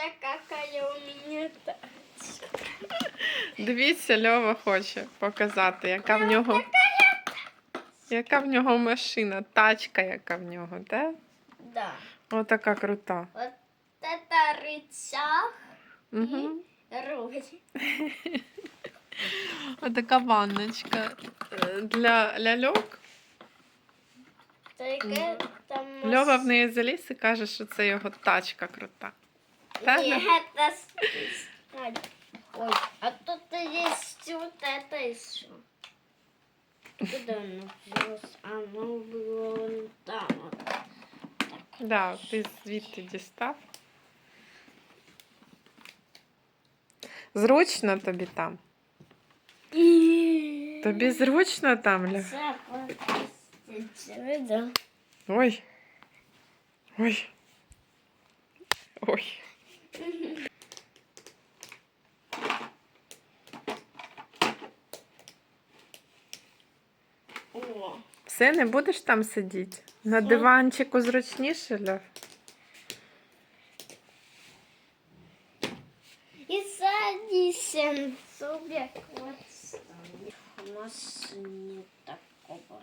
Смотрите, какая у меня тачка. Дивіться, Льова хоче показати, яка в нього. Яка в нього машина, тачка, яка в нього, так? Да. Отака крута. Вот это рычаг Угу. и руль. Отака ванночка е, для ляльок. Только это Льова в неї заліз і каже, що це його тачка крута. Так? Нет, это с- Ай, Ой, а тут есть вот это еще. Куда оно взялось? Оно было вон там. вот. Да, ти звідти дістав. Зручно тобі там. И... Тобі зручно там, Ля? Запустить, видел? Ой. Ой. Ой. О, Все, не будеш там сидіти? На диванчику зручніше, Ля? И садись. Вот. У нас нет такого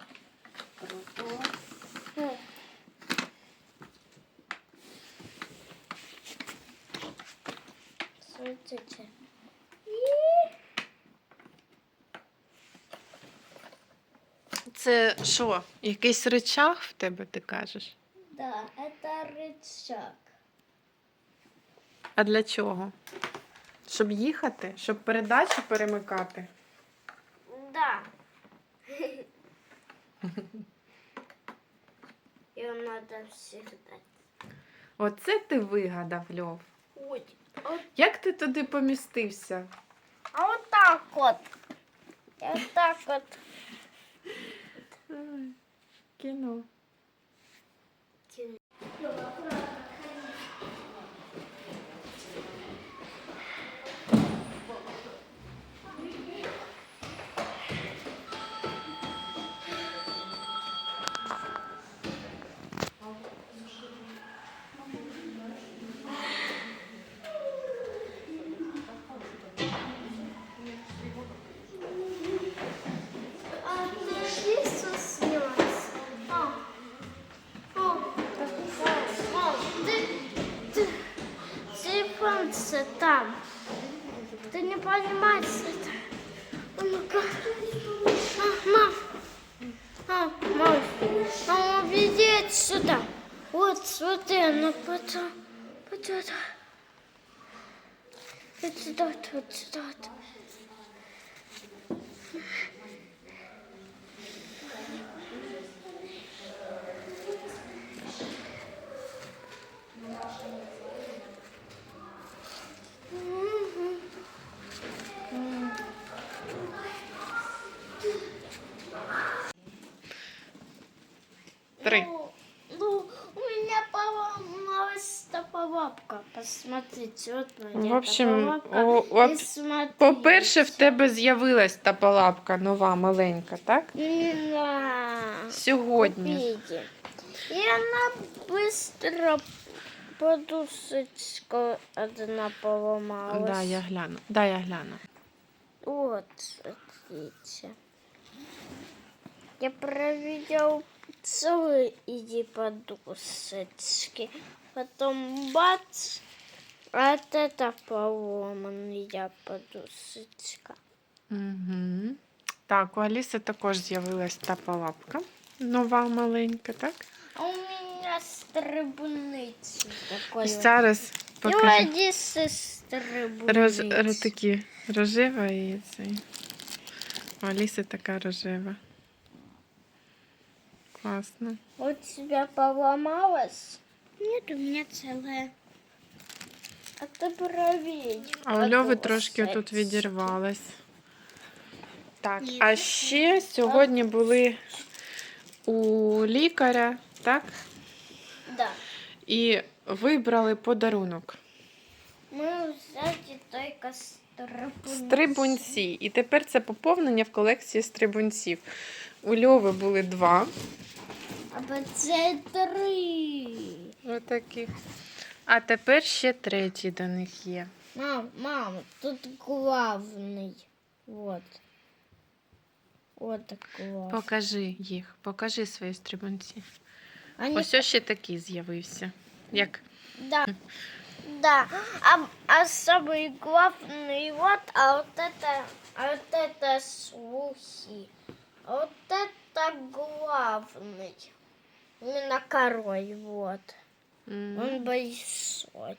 крутого. Смотрите. Це що? Якийсь речах в тебе, ти кажеш? Да, это рычаг. А для чого? Щоб їхати? Щоб передачу перемикати? Да. Его надо всегда. Оце ти вигадав, Льов. Ой, Як ти туди помістився? а отак от. Отак от. Кіно. Понимаешь это. А ну-ка. А, мам. А, мам. Мама, веди сюда. Вот, смотри, ну потом. Вот сюда. Вот сюда, вот сюда. вот. Посмотрите, вот моя В общем, тополапка. о- о-. По-перше, в тебе з'явилась та палапка нова, маленька, так? Да. Сьогодні. Купите. И она быстро подушечка одна поломалась. Да, я гляну. Да, я гляну. Вот, смотрите. Я проверял целые иди подушечки. Потом бац, вот это поломанная подушечка. Угу. Так, у Аліси також з'явилась та палапка. Нова маленька, так? А у меня стрибниці такої. І зараз І покажу. Одіси Роз, стрибниці. роз, такі рожева і цей. У Аліси така рожева. Класно. У тебя поломалась? Нет, у меня целая. А ты проверь. А у Льови трошки тут відірвалась. Так, а ще сьогодні були у лікаря, так? Да. І вибрали подарунок. Мы взяли только стрибунці. Стрибунці. І тепер це поповнення в колекції стрибунців. У Льови були два А це три. отаких. А тепер ще третій до них є. Мам, мам, тут главный. Вот. Вот так глав. Покажи їх, покажи свої стрибунці. Они... Ось ось ще такий з'явився. Як Да. Да. А, а самый главный вот, а вот это, а вот это слухи. А вот это главный. Именно король, вот. Он большой.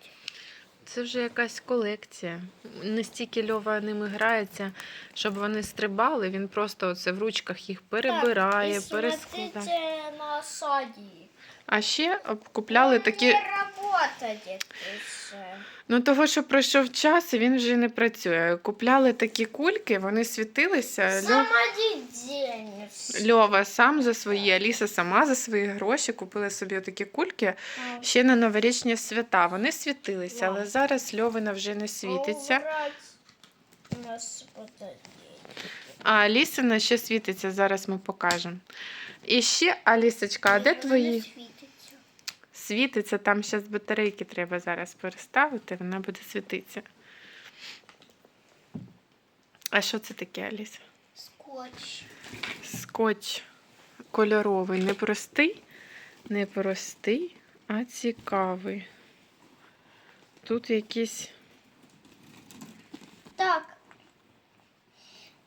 це вже якась колекція. Настільки Льова ними грається, щоб вони стрибали, він просто оце в ручках їх перебирає, перескладає. на сади. А ще купляли такі. Ну, того, що пройшов час, і він вже не працює. Купляли такі кульки, вони світилися. Льов... Льова сам за свої, Аліса сама за свої гроші купила собі такі кульки ще на новорічні свята. Вони світилися, але зараз Льовина вже не світиться. А Алісина ще світиться, зараз ми покажемо. І ще, Алісочка, а де твої? Світиться. Там зараз батарейки треба зараз переставити, вона буде світитися. А що це таке, Аліса? Скотч. Скотч кольоровий, не простий, не простий, а цікавий. Тут якісь. Так.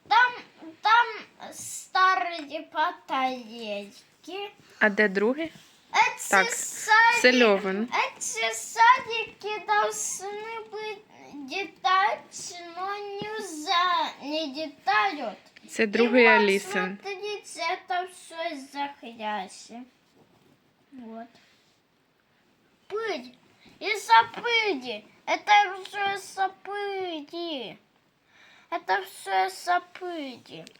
Там, там старые батарейки. А де другий? Эти Так, садики, Це Льовин. эти садики должны быть детать, но нельзя, не детают. Це другий Алісин. Смотрите, это все из-за грязи. Вот. Пыль. Из-за пыли. Это все из-за пыли. Это все из-за.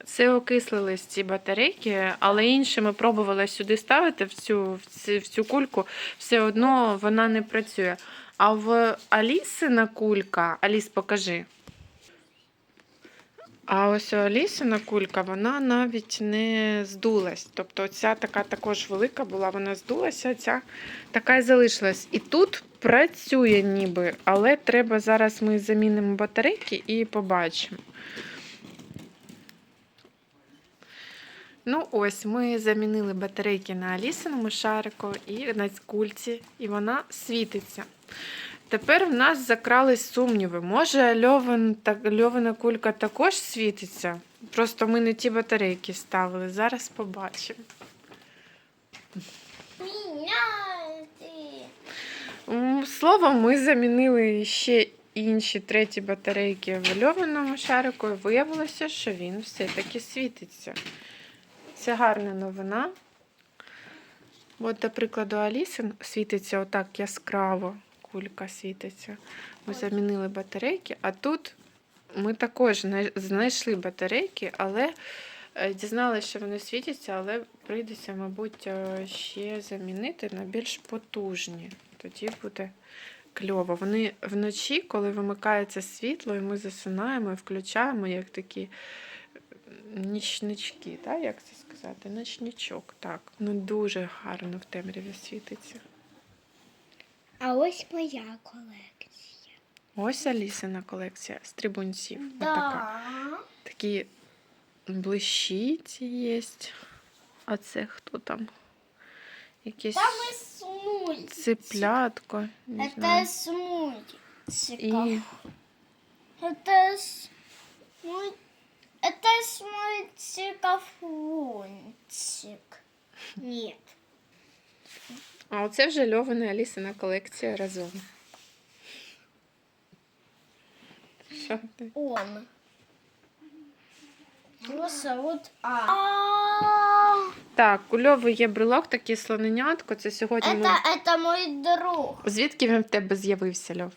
Це окислились ці батарейки, але інші ми пробували сюди ставити в цю, в цю, в цю кульку, все одно вона не працює. А в Алісина кулька, Аліс, покажи. А ось у Алісина кулька, вона навіть не здулась. Тобто ця така також велика була, вона здулася, ця така і залишилась. І тут працює ніби, але треба зараз ми замінимо батарейки і побачимо. Ну, ось ми замінили батарейки на Алісиному шарику і на кульці, і вона світиться. Тепер в нас закрались сумніви. Може, льовин, так, льовина кулька також світиться? Просто ми не ті батарейки ставили. Зараз побачимо. Словом, ми замінили ще інші треті батарейки в льовиному шарику, і виявилося, що він все-таки світиться. Це гарна новина. От, до прикладу, Алісин світиться отак яскраво, кулька світиться. Ми замінили батарейки, а тут ми також знайшли батарейки, але е, дізналися, що вони світяться, але прийдеться, мабуть, е, ще замінити на більш потужні. Тоді буде кльово. Вони вночі, коли вимикається світло, і ми засинаємо і включаємо як такі нічнички, так? як це сказати? Ночничок, так. Ну дуже гарно в темряві світиться. А ось моя колекція. Ось Алісина колекція стрибунців. Отака. Да. Такі блищиці є. А це хто там? Якесь Там и смультик. цеплятко. Не Это знаю. с мультиков. І Это с муль- Это с мультиков лунтик. Нет. А оце вже Льовина Алісина колекція разом. Що ти? Он. Его зовут А. Так, у Льови є брелок, такий слоненятко. Це сьогодні. Ми... Это, это мой друг. Звідки він в тебе з'явився, Льов?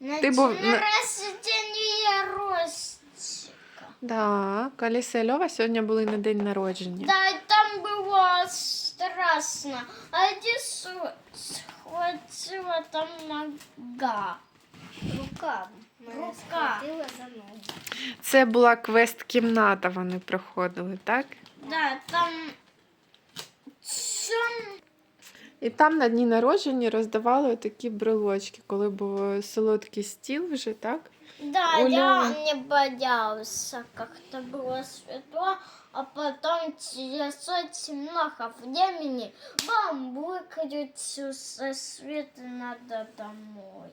На Ты был день на- рождения Ростика. Так, Аліса і Льова сьогодні були на день народження. Да, и там было страшно. А я схватила там нога. Рука. Рука. за ногу. Це була квест-кімната, вони проходили, так? Да, там... Чем... І там на дні народження роздавали такі брелочки, коли був солодкий стіл вже, так? Да, У я Лёвы. не боялся, как-то было светло, а потом через очень много времени вам выключился свет и надо домой.